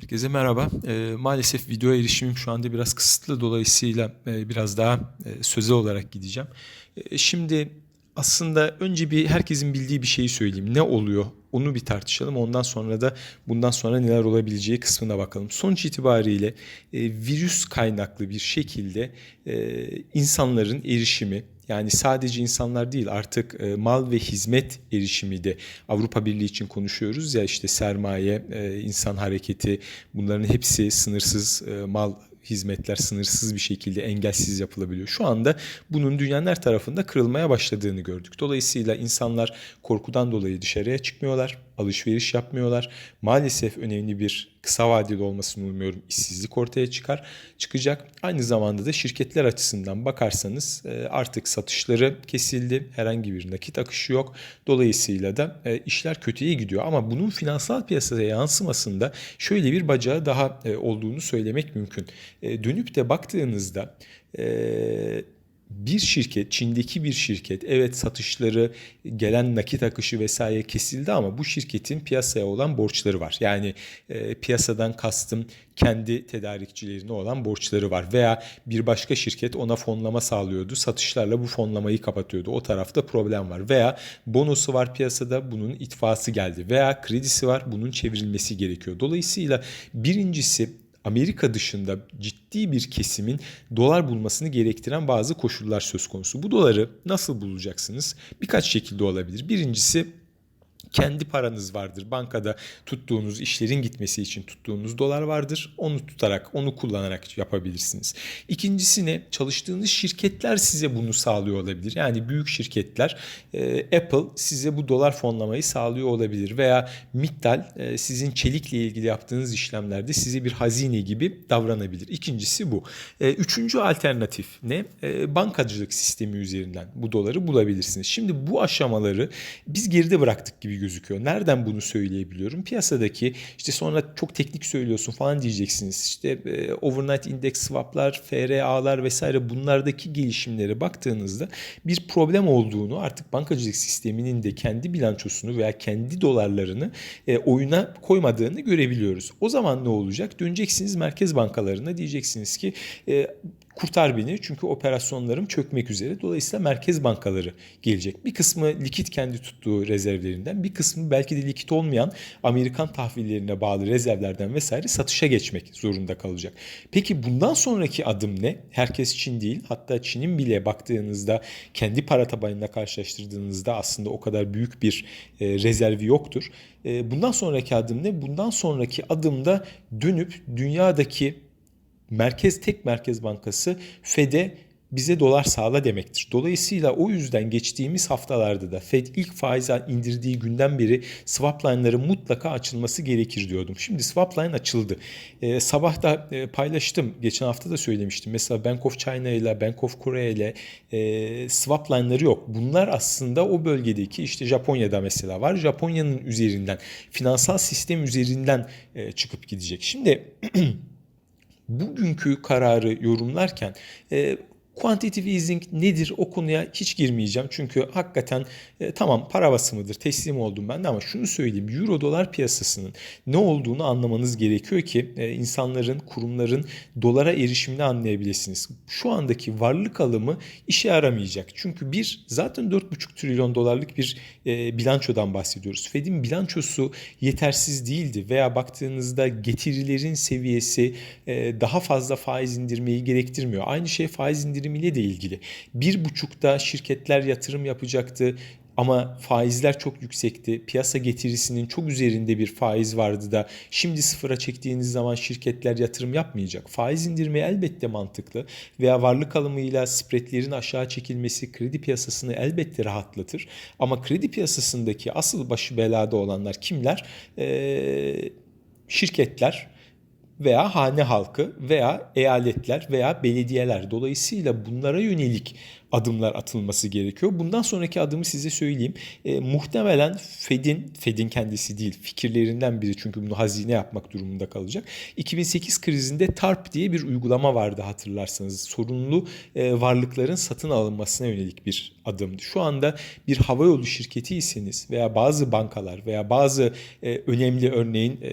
Herkese merhaba. Eee, maalesef video erişimim şu anda biraz kısıtlı dolayısıyla eee, biraz daha eee, sözel olarak gideceğim. Eee, şimdi aslında önce bir herkesin bildiği bir şeyi söyleyeyim. Ne oluyor? Onu bir tartışalım. Ondan sonra da bundan sonra neler olabileceği kısmına bakalım. Sonuç itibariyle eee, virüs kaynaklı bir şekilde eee, insanların erişimi yani sadece insanlar değil artık e, mal ve hizmet erişimi de Avrupa Birliği için konuşuyoruz ya işte sermaye, e, insan hareketi bunların hepsi sınırsız e, mal hizmetler sınırsız bir şekilde engelsiz yapılabiliyor. Şu anda bunun dünyanın her tarafında kırılmaya başladığını gördük. Dolayısıyla insanlar korkudan dolayı dışarıya çıkmıyorlar, alışveriş yapmıyorlar. Maalesef önemli bir kısa vadeli olmasını umuyorum işsizlik ortaya çıkar, çıkacak. Aynı zamanda da şirketler açısından bakarsanız e, artık satışları kesildi. Herhangi bir nakit akışı yok. Dolayısıyla da e, işler kötüye gidiyor. Ama bunun finansal piyasaya yansımasında şöyle bir bacağı daha e, olduğunu söylemek mümkün. Dönüp de baktığınızda bir şirket, Çin'deki bir şirket evet satışları, gelen nakit akışı vesaire kesildi ama bu şirketin piyasaya olan borçları var. Yani e, piyasadan kastım kendi tedarikçilerine olan borçları var veya bir başka şirket ona fonlama sağlıyordu. Satışlarla bu fonlamayı kapatıyordu. O tarafta problem var veya bonusu var piyasada bunun itfası geldi veya kredisi var bunun çevrilmesi gerekiyor. Dolayısıyla birincisi Amerika dışında ciddi bir kesimin dolar bulmasını gerektiren bazı koşullar söz konusu. Bu doları nasıl bulacaksınız? Birkaç şekilde olabilir. Birincisi kendi paranız vardır. Bankada tuttuğunuz işlerin gitmesi için tuttuğunuz dolar vardır. Onu tutarak, onu kullanarak yapabilirsiniz. İkincisi ne? Çalıştığınız şirketler size bunu sağlıyor olabilir. Yani büyük şirketler e, Apple size bu dolar fonlamayı sağlıyor olabilir veya Mittal e, sizin çelikle ilgili yaptığınız işlemlerde size bir hazine gibi davranabilir. İkincisi bu. E, üçüncü alternatif ne? E, bankacılık sistemi üzerinden bu doları bulabilirsiniz. Şimdi bu aşamaları biz geride bıraktık gibi gözüküyor. Nereden bunu söyleyebiliyorum? Piyasadaki işte sonra çok teknik söylüyorsun falan diyeceksiniz. İşte e, overnight index swap'lar, FRA'lar vesaire bunlardaki gelişimlere baktığınızda bir problem olduğunu artık bankacılık sisteminin de kendi bilançosunu veya kendi dolarlarını e, oyuna koymadığını görebiliyoruz. O zaman ne olacak? Döneceksiniz merkez bankalarına diyeceksiniz ki e, kurtar beni çünkü operasyonlarım çökmek üzere. Dolayısıyla merkez bankaları gelecek. Bir kısmı likit kendi tuttuğu rezervlerinden, bir kısmı belki de likit olmayan Amerikan tahvillerine bağlı rezervlerden vesaire satışa geçmek zorunda kalacak. Peki bundan sonraki adım ne? Herkes Çin değil. Hatta Çin'in bile baktığınızda kendi para tabanıyla karşılaştırdığınızda aslında o kadar büyük bir e, rezervi yoktur. E, bundan sonraki adım ne? Bundan sonraki adımda dönüp dünyadaki merkez tek merkez bankası Fed'e bize dolar sağla demektir. Dolayısıyla o yüzden geçtiğimiz haftalarda da Fed ilk faiz indirdiği günden beri swap line'ların mutlaka açılması gerekir diyordum. Şimdi swap line açıldı. Ee, sabah da e, paylaştım. Geçen hafta da söylemiştim. Mesela Bank of China ile Bank of Korea ile e, swap line'ları yok. Bunlar aslında o bölgedeki işte Japonya'da mesela var. Japonya'nın üzerinden finansal sistem üzerinden e, çıkıp gidecek. Şimdi bugünkü kararı yorumlarken e, Quantitative easing nedir o konuya hiç girmeyeceğim. Çünkü hakikaten e, tamam para basımıdır teslim oldum ben de ama şunu söyleyeyim. Euro dolar piyasasının ne olduğunu anlamanız gerekiyor ki e, insanların, kurumların dolara erişimini anlayabilirsiniz. Şu andaki varlık alımı işe yaramayacak. Çünkü bir zaten 4,5 trilyon dolarlık bir e, bilançodan bahsediyoruz. Fed'in bilançosu yetersiz değildi veya baktığınızda getirilerin seviyesi e, daha fazla faiz indirmeyi gerektirmiyor. Aynı şey faiz indirmeyi indirimiyle de ilgili. Bir buçukta şirketler yatırım yapacaktı ama faizler çok yüksekti. Piyasa getirisinin çok üzerinde bir faiz vardı da şimdi sıfıra çektiğiniz zaman şirketler yatırım yapmayacak. Faiz indirme elbette mantıklı veya varlık alımıyla spreadlerin aşağı çekilmesi kredi piyasasını elbette rahatlatır. Ama kredi piyasasındaki asıl başı belada olanlar kimler? Ee, şirketler veya hane halkı veya eyaletler veya belediyeler. Dolayısıyla bunlara yönelik adımlar atılması gerekiyor. Bundan sonraki adımı size söyleyeyim. E, muhtemelen Fed'in, Fed'in kendisi değil fikirlerinden biri çünkü bunu hazine yapmak durumunda kalacak. 2008 krizinde TARP diye bir uygulama vardı hatırlarsanız. Sorunlu e, varlıkların satın alınmasına yönelik bir adımdı. Şu anda bir havayolu şirketiyseniz veya bazı bankalar veya bazı e, önemli örneğin e,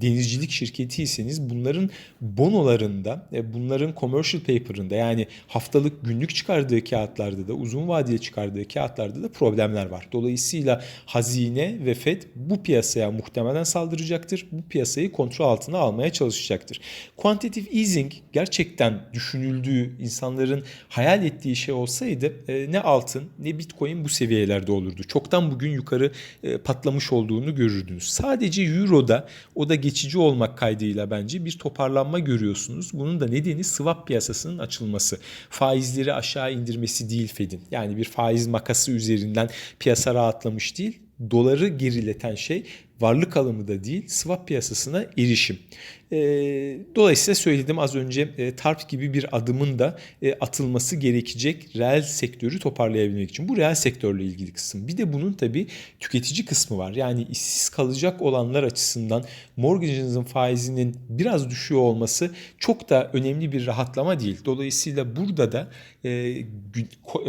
denizcilik şirketiyseniz bunların bonolarında, e, bunların commercial paper'ında yani haftalık günlük çıkardığı kağıtlarda da uzun vadeli çıkardığı kağıtlarda da problemler var. Dolayısıyla hazine ve FED bu piyasaya muhtemelen saldıracaktır. Bu piyasayı kontrol altına almaya çalışacaktır. Quantitative easing gerçekten düşünüldüğü, insanların hayal ettiği şey olsaydı e, ne altın ne bitcoin bu seviyelerde olurdu. Çoktan bugün yukarı e, patlamış olduğunu görürdünüz. Sadece euroda o da geçici olmak kaydıyla bence bir toparlanma görüyorsunuz. Bunun da nedeni swap piyasasının açılması. Faizleri aşağı indirmesi değil Fed'in. Yani bir faiz makası üzerinden piyasa rahatlamış değil doları gerileten şey varlık alımı da değil swap piyasasına erişim. E, dolayısıyla söyledim az önce e, TARP gibi bir adımın da e, atılması gerekecek reel sektörü toparlayabilmek için. Bu reel sektörle ilgili kısım. Bir de bunun tabii tüketici kısmı var. Yani işsiz kalacak olanlar açısından mortgage'ınızın faizinin biraz düşüyor olması çok da önemli bir rahatlama değil. Dolayısıyla burada da e,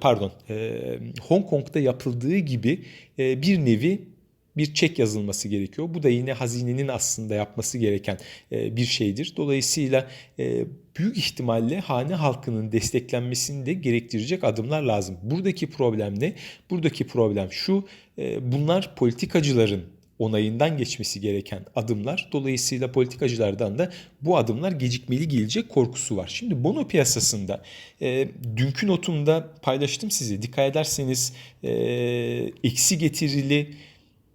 pardon e, Hong Kong'da yapıldığı gibi e, bir nevi bir çek yazılması gerekiyor. Bu da yine hazinenin aslında yapması gereken e, bir şeydir. Dolayısıyla e, büyük ihtimalle hane halkının desteklenmesini de gerektirecek adımlar lazım. Buradaki problem ne? Buradaki problem şu. E, bunlar politikacıların onayından geçmesi gereken adımlar. Dolayısıyla politikacılardan da bu adımlar gecikmeli gelecek korkusu var. Şimdi bono piyasasında e, dünkü notumda paylaştım size. Dikkat ederseniz e, eksi getirili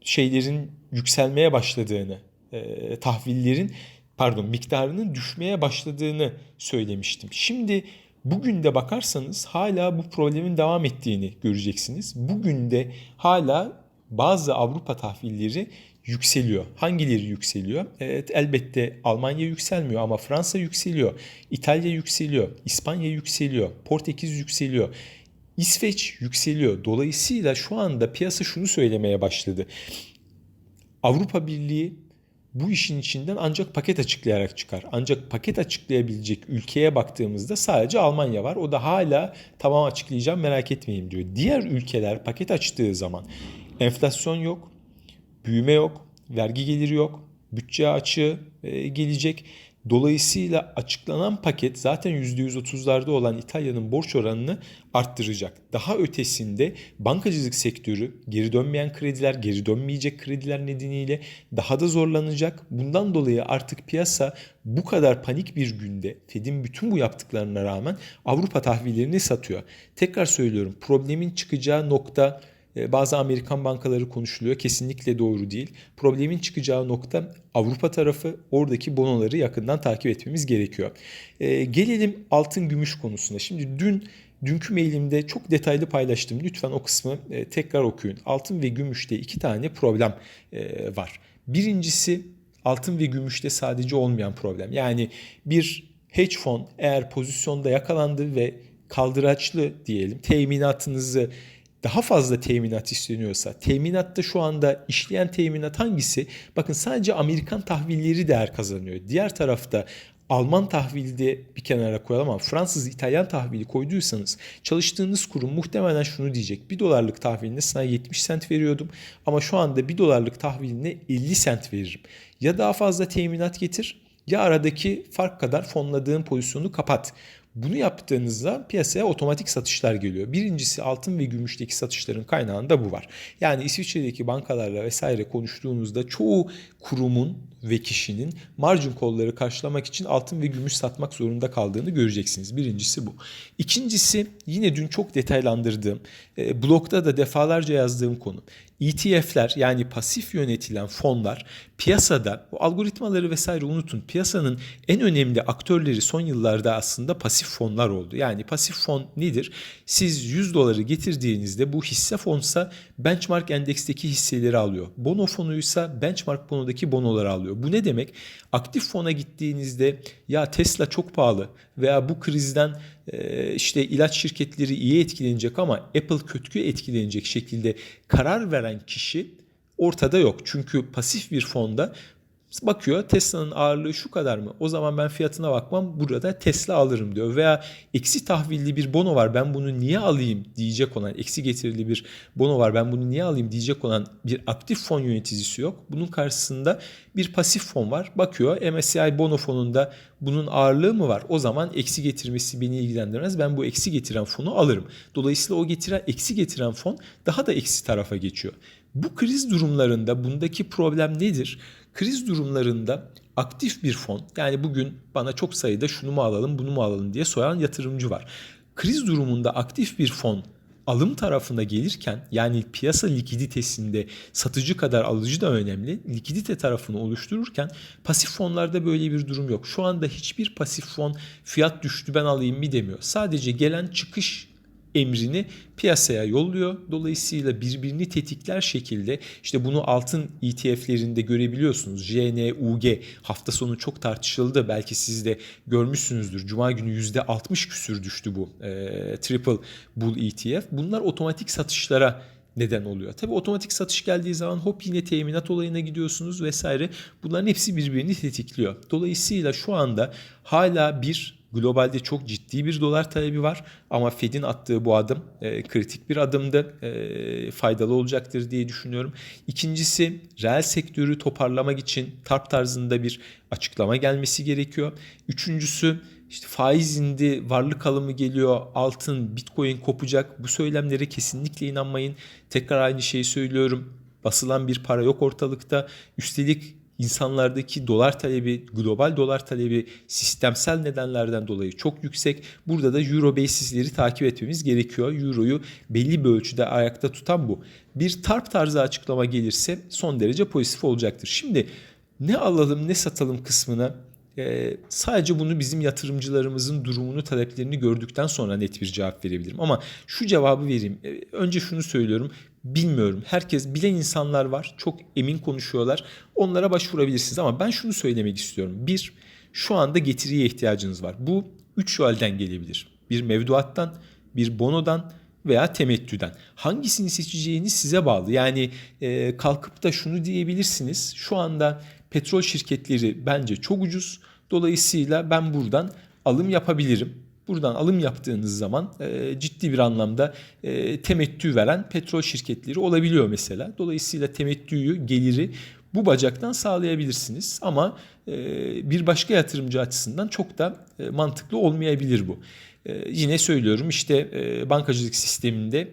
şeylerin yükselmeye başladığını, e, tahvillerin pardon miktarının düşmeye başladığını söylemiştim. Şimdi bugün de bakarsanız hala bu problemin devam ettiğini göreceksiniz. Bugün de hala bazı Avrupa tahvilleri yükseliyor. Hangileri yükseliyor? Evet elbette Almanya yükselmiyor ama Fransa yükseliyor. İtalya yükseliyor. İspanya yükseliyor. Portekiz yükseliyor. İsveç yükseliyor. Dolayısıyla şu anda piyasa şunu söylemeye başladı. Avrupa Birliği bu işin içinden ancak paket açıklayarak çıkar. Ancak paket açıklayabilecek ülkeye baktığımızda sadece Almanya var. O da hala tamam açıklayacağım merak etmeyin diyor. Diğer ülkeler paket açtığı zaman enflasyon yok, büyüme yok, vergi geliri yok, bütçe açığı e, gelecek. Dolayısıyla açıklanan paket zaten %130'larda olan İtalya'nın borç oranını arttıracak. Daha ötesinde bankacılık sektörü geri dönmeyen krediler, geri dönmeyecek krediler nedeniyle daha da zorlanacak. Bundan dolayı artık piyasa bu kadar panik bir günde Fed'in bütün bu yaptıklarına rağmen Avrupa tahvillerini satıyor. Tekrar söylüyorum problemin çıkacağı nokta bazı Amerikan bankaları konuşuluyor. Kesinlikle doğru değil. Problemin çıkacağı nokta Avrupa tarafı. Oradaki bonoları yakından takip etmemiz gerekiyor. Ee, gelelim altın gümüş konusuna. Şimdi dün dünkü mailimde çok detaylı paylaştım. Lütfen o kısmı e, tekrar okuyun. Altın ve gümüşte iki tane problem e, var. Birincisi altın ve gümüşte sadece olmayan problem. Yani bir hedge fon eğer pozisyonda yakalandı ve kaldıraçlı diyelim teminatınızı daha fazla teminat isteniyorsa, teminatta şu anda işleyen teminat hangisi? Bakın sadece Amerikan tahvilleri değer kazanıyor. Diğer tarafta Alman tahvili de bir kenara koyalım ama Fransız, İtalyan tahvili koyduysanız çalıştığınız kurum muhtemelen şunu diyecek. 1 dolarlık tahviline sana 70 sent veriyordum ama şu anda 1 dolarlık tahviline 50 sent veririm. Ya daha fazla teminat getir ya aradaki fark kadar fonladığın pozisyonu kapat. Bunu yaptığınızda piyasaya otomatik satışlar geliyor. Birincisi altın ve gümüşteki satışların kaynağında bu var. Yani İsviçre'deki bankalarla vesaire konuştuğunuzda çoğu kurumun ve kişinin margin kolları karşılamak için altın ve gümüş satmak zorunda kaldığını göreceksiniz. Birincisi bu. İkincisi yine dün çok detaylandırdığım, e, blogda da defalarca yazdığım konu. ETF'ler yani pasif yönetilen fonlar piyasada bu algoritmaları vesaire unutun. Piyasanın en önemli aktörleri son yıllarda aslında pasif fonlar oldu. Yani pasif fon nedir? Siz 100 doları getirdiğinizde bu hisse fonsa benchmark endeksteki hisseleri alıyor. Bono fonuysa benchmark bonodaki bonoları alıyor. Bu ne demek? Aktif fona gittiğinizde ya Tesla çok pahalı veya bu krizden işte ilaç şirketleri iyi etkilenecek ama Apple kötü etkilenecek şekilde karar veren kişi ortada yok. Çünkü pasif bir fonda bakıyor Tesla'nın ağırlığı şu kadar mı? O zaman ben fiyatına bakmam burada Tesla alırım diyor. Veya eksi tahvilli bir bono var ben bunu niye alayım diyecek olan eksi getirili bir bono var ben bunu niye alayım diyecek olan bir aktif fon yöneticisi yok. Bunun karşısında bir pasif fon var. Bakıyor MSCI bono fonunda bunun ağırlığı mı var? O zaman eksi getirmesi beni ilgilendirmez. Ben bu eksi getiren fonu alırım. Dolayısıyla o getiren eksi getiren fon daha da eksi tarafa geçiyor. Bu kriz durumlarında bundaki problem nedir? Kriz durumlarında aktif bir fon yani bugün bana çok sayıda şunu mu alalım bunu mu alalım diye soran yatırımcı var. Kriz durumunda aktif bir fon alım tarafına gelirken yani piyasa likiditesinde satıcı kadar alıcı da önemli. Likidite tarafını oluştururken pasif fonlarda böyle bir durum yok. Şu anda hiçbir pasif fon fiyat düştü ben alayım mı demiyor. Sadece gelen çıkış emrini piyasaya yolluyor. Dolayısıyla birbirini tetikler şekilde işte bunu altın ETF'lerinde görebiliyorsunuz. JN, UG hafta sonu çok tartışıldı. Belki siz de görmüşsünüzdür. Cuma günü %60 küsür düştü bu e, Triple Bull ETF. Bunlar otomatik satışlara neden oluyor. Tabi otomatik satış geldiği zaman hop yine teminat olayına gidiyorsunuz vesaire. Bunların hepsi birbirini tetikliyor. Dolayısıyla şu anda hala bir Globalde çok ciddi bir dolar talebi var ama Fed'in attığı bu adım e, kritik bir adımdı. E, faydalı olacaktır diye düşünüyorum. İkincisi reel sektörü toparlamak için TARP tarzında bir açıklama gelmesi gerekiyor. Üçüncüsü işte faiz indi, varlık alımı geliyor, altın, bitcoin kopacak. Bu söylemlere kesinlikle inanmayın. Tekrar aynı şeyi söylüyorum. Basılan bir para yok ortalıkta. Üstelik insanlardaki dolar talebi, global dolar talebi sistemsel nedenlerden dolayı çok yüksek. Burada da Euro basisleri takip etmemiz gerekiyor. Euro'yu belli bir ölçüde ayakta tutan bu. Bir TARP tarzı açıklama gelirse son derece pozitif olacaktır. Şimdi ne alalım ne satalım kısmına sadece bunu bizim yatırımcılarımızın durumunu, taleplerini gördükten sonra net bir cevap verebilirim. Ama şu cevabı vereyim. Önce şunu söylüyorum. Bilmiyorum. Herkes bilen insanlar var. Çok emin konuşuyorlar. Onlara başvurabilirsiniz ama ben şunu söylemek istiyorum. Bir, şu anda getiriye ihtiyacınız var. Bu üç yoldan gelebilir. Bir mevduattan, bir bonodan veya temettüden. Hangisini seçeceğiniz size bağlı. Yani e, kalkıp da şunu diyebilirsiniz. Şu anda petrol şirketleri bence çok ucuz. Dolayısıyla ben buradan alım yapabilirim. Buradan alım yaptığınız zaman e, ciddi bir anlamda e, temettü veren petrol şirketleri olabiliyor mesela. Dolayısıyla temettüyü, geliri bu bacaktan sağlayabilirsiniz. Ama e, bir başka yatırımcı açısından çok da e, mantıklı olmayabilir bu. E, yine söylüyorum işte e, bankacılık sisteminde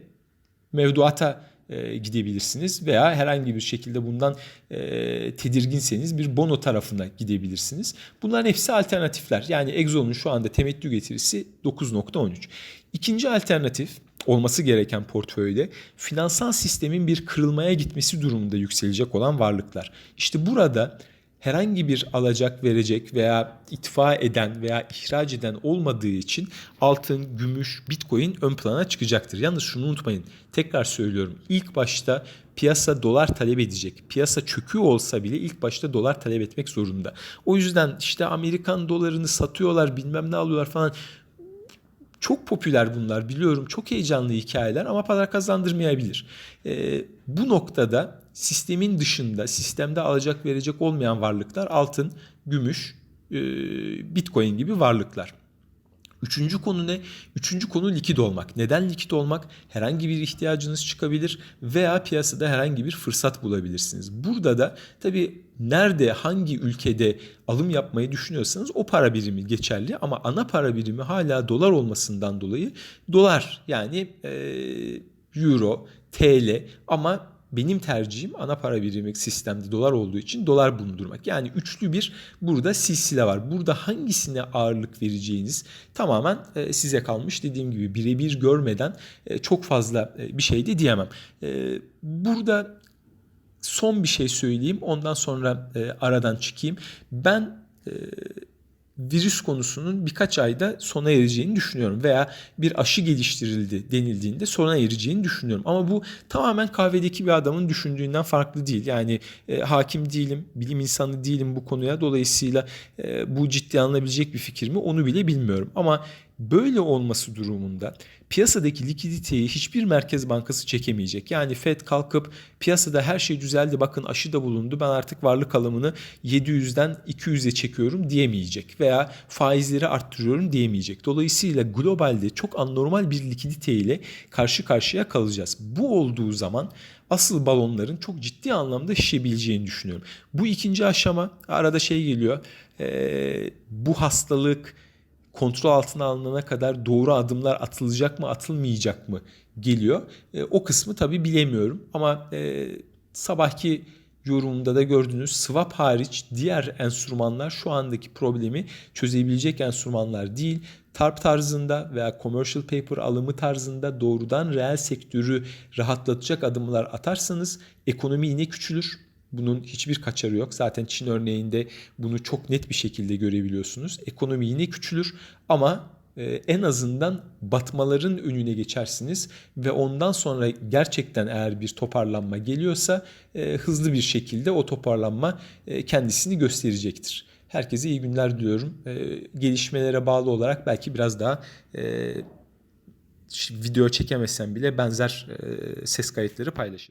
mevduata e, gidebilirsiniz veya herhangi bir şekilde bundan e, tedirginseniz bir bono tarafına gidebilirsiniz. Bunların hepsi alternatifler. Yani Exxon'un şu anda temettü getirisi 9.13. İkinci alternatif olması gereken portföyde finansal sistemin bir kırılmaya gitmesi durumunda yükselecek olan varlıklar. İşte burada herhangi bir alacak verecek veya itfa eden veya ihraç eden olmadığı için altın, gümüş, bitcoin ön plana çıkacaktır. Yalnız şunu unutmayın. Tekrar söylüyorum. İlk başta piyasa dolar talep edecek. Piyasa çöküyor olsa bile ilk başta dolar talep etmek zorunda. O yüzden işte Amerikan dolarını satıyorlar bilmem ne alıyorlar falan. Çok popüler bunlar biliyorum. Çok heyecanlı hikayeler ama para kazandırmayabilir. Ee, bu noktada sistemin dışında, sistemde alacak verecek olmayan varlıklar altın, gümüş, e, bitcoin gibi varlıklar. Üçüncü konu ne? Üçüncü konu likit olmak. Neden likit olmak? Herhangi bir ihtiyacınız çıkabilir veya piyasada herhangi bir fırsat bulabilirsiniz. Burada da tabii nerede, hangi ülkede alım yapmayı düşünüyorsanız o para birimi geçerli ama ana para birimi hala dolar olmasından dolayı dolar yani e, euro, TL ama benim tercihim ana para birimi sistemde dolar olduğu için dolar bulundurmak. Yani üçlü bir burada silsile var. Burada hangisine ağırlık vereceğiniz tamamen e, size kalmış. Dediğim gibi birebir görmeden e, çok fazla e, bir şey de diyemem. Burada son bir şey söyleyeyim. Ondan sonra aradan çıkayım. Ben virüs konusunun birkaç ayda sona ereceğini düşünüyorum veya bir aşı geliştirildi denildiğinde sona ereceğini düşünüyorum. Ama bu tamamen kahvedeki bir adamın düşündüğünden farklı değil. Yani e, hakim değilim, bilim insanı değilim bu konuya. Dolayısıyla e, bu ciddi alınabilecek bir fikir mi onu bile bilmiyorum. Ama böyle olması durumunda piyasadaki likiditeyi hiçbir merkez bankası çekemeyecek. Yani Fed kalkıp piyasada her şey düzeldi bakın aşı da bulundu ben artık varlık alımını 700'den 200'e çekiyorum diyemeyecek veya faizleri arttırıyorum diyemeyecek. Dolayısıyla globalde çok anormal bir likidite ile karşı karşıya kalacağız. Bu olduğu zaman asıl balonların çok ciddi anlamda şişebileceğini düşünüyorum. Bu ikinci aşama arada şey geliyor. Ee, bu hastalık kontrol altına alınana kadar doğru adımlar atılacak mı atılmayacak mı geliyor. E, o kısmı tabii bilemiyorum ama e, sabahki yorumunda da gördüğünüz swap hariç diğer enstrümanlar şu andaki problemi çözebilecek enstrümanlar değil. TARP tarzında veya commercial paper alımı tarzında doğrudan reel sektörü rahatlatacak adımlar atarsanız ekonomi yine küçülür. Bunun hiçbir kaçarı yok. Zaten Çin örneğinde bunu çok net bir şekilde görebiliyorsunuz. Ekonomi yine küçülür ama e, en azından batmaların önüne geçersiniz ve ondan sonra gerçekten eğer bir toparlanma geliyorsa e, hızlı bir şekilde o toparlanma e, kendisini gösterecektir. Herkese iyi günler diliyorum. Gelişmelere bağlı olarak belki biraz daha video çekemesem bile benzer ses kayıtları paylaşırım.